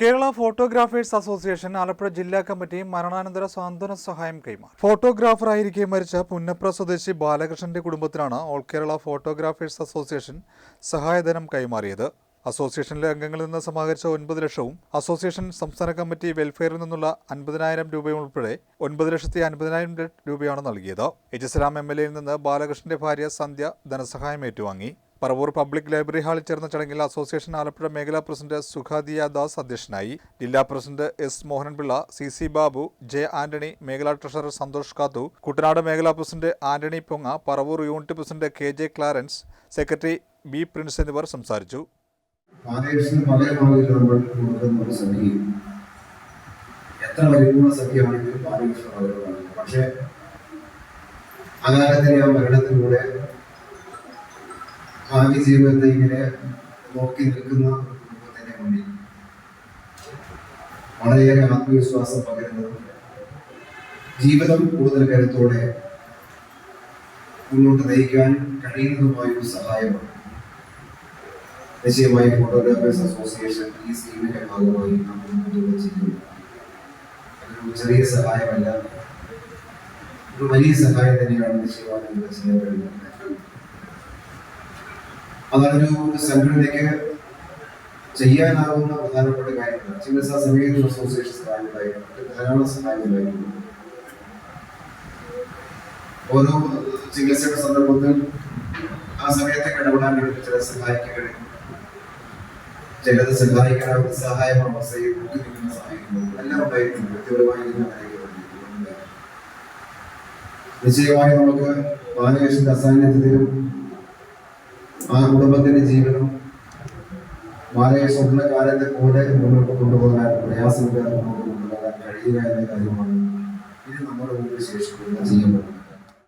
Kerala photographers association Alappuzha ജില്ലാ committee മരണാനന്തര സാന്ത്വന സഹായം കൈമാറി. ഫോട്ടോഗ്രാഫറായിരിക്കെ മരിച്ച പുന്നപ്ര സ്വദേശി ബാലകൃഷ്ണന്റെ കുടുംബത്തിനാണ് ഓൾ കേരള ഫോട്ടോഗ്രാഫേഴ്സ് അസോസിയേഷൻ സഹായധനം കൈമാറിയത്. അസോസിയേഷനിലെ അംഗങ്ങളിൽ നിന്ന് സമാഹരിച്ച ഒൻപത് ലക്ഷവും അസോസിയേഷൻ സംസ്ഥാന കമ്മിറ്റി വെൽഫെയറിൽ നിന്നുള്ള അൻപതിനായിരം രൂപയും ഉൾപ്പെടെ ഒൻപത് ലക്ഷത്തി അൻപതിനായിരം രൂപയാണ് നൽകിയത്. സലാം എം എൽ എയിൽ നിന്ന് ബാലകൃഷ്ണന്റെ ഭാര്യ സന്ധ്യ ധനസഹായം ഏറ്റുവാങ്ങി. പറവൂർ പബ്ലിക് ലൈബ്രറി ഹാളിൽ ചേർന്ന ചടങ്ങിൽ അസോസിയേഷൻ ആലപ്പുഴ മേഖലാ പ്രസിഡന്റ് സുഖാദിയ ദാസ് അധ്യക്ഷനായി. ജില്ലാ president S Mohanpillai C C Babu J Antony മേഖലാ ട്രഷറർ സന്തോഷ് കാത്തു കുട്ടനാട് മേഖലാ president Antony പൊങ്ങ Paravur unit president K J Clarence secretary B Prince എന്നിവർ സംസാരിച്ചു. എത്ര പക്ഷെ അകാലത്തിലെ ആ മരണത്തിലൂടെ ഭാവി ജീവിതത്തെ ഇങ്ങനെ നോക്കി നിൽക്കുന്ന ഒരു കുടുംബത്തിന്റെ വളരെയേറെ ആത്മവിശ്വാസം പകരുന്നതും ജീവിതം കൂടുതൽ കരുത്തോടെ മുന്നോട്ട് നയിക്കാൻ കഴിയുന്നതുമായ ഒരു സഹായമാണ്. നിശ്ചയമായി ഫോട്ടോഗ്രാഫേഴ്സ് അസോസിയേഷൻ ഈ സ്കീമിന്റെ ഭാഗമായി നമ്മൾ മുന്നോട്ട് അതൊരു ചെറിയ സഹായമല്ല ഒരു വലിയ സഹായം തന്നെയാണ് ഇവിടെ ചെയ്യാൻ കഴിയുന്നത്. അതൊരു സംഘടനയ്ക്ക് ചെയ്യാനാവുന്ന പ്രധാനപ്പെട്ട കാര്യങ്ങൾ. ചികിത്സാ സമയത്ത് അസോസിയേഷൻ സഹായങ്ങളായിരുന്നു മറ്റ് ധാരാളം സഹായമുണ്ടായിരുന്നു ഓരോ ചികിത്സയുടെ സന്ദർഭത്തിൽ ആ സമയത്തെ ഇടപെടാൻ വേണ്ടി ചില സഹായിക്കാൻ കഴിയും ചിലത് സഹായിക്കാൻ സഹായം അവസ്ഥയിൽ നോക്കി നിൽക്കുന്ന സഹായിക്കുന്നു എല്ലാം ഉണ്ടായിട്ടുണ്ട്. വ്യക്തിപരമായി നിശ്ചയമായി നമുക്ക് ബാലകൃഷ്ണന്റെ അസാന്നിധ്യത്തിലും ആ കുടുംബത്തിന്റെ ജീവനും വളരെ സ്വപ്നകാലത്തെ പോലെ മുന്നോട്ട് കൊണ്ടുപോകാൻ പ്രയാസമില്ലാതെ മുന്നോട്ട് കൊണ്ടുപോകാൻ കഴിയുക എന്ന കാര്യമാണ് ഇത് നമ്മുടെ മുമ്പിൽ ശേഷിക്കുന്ന ചെയ്യപ്പെടുന്നത്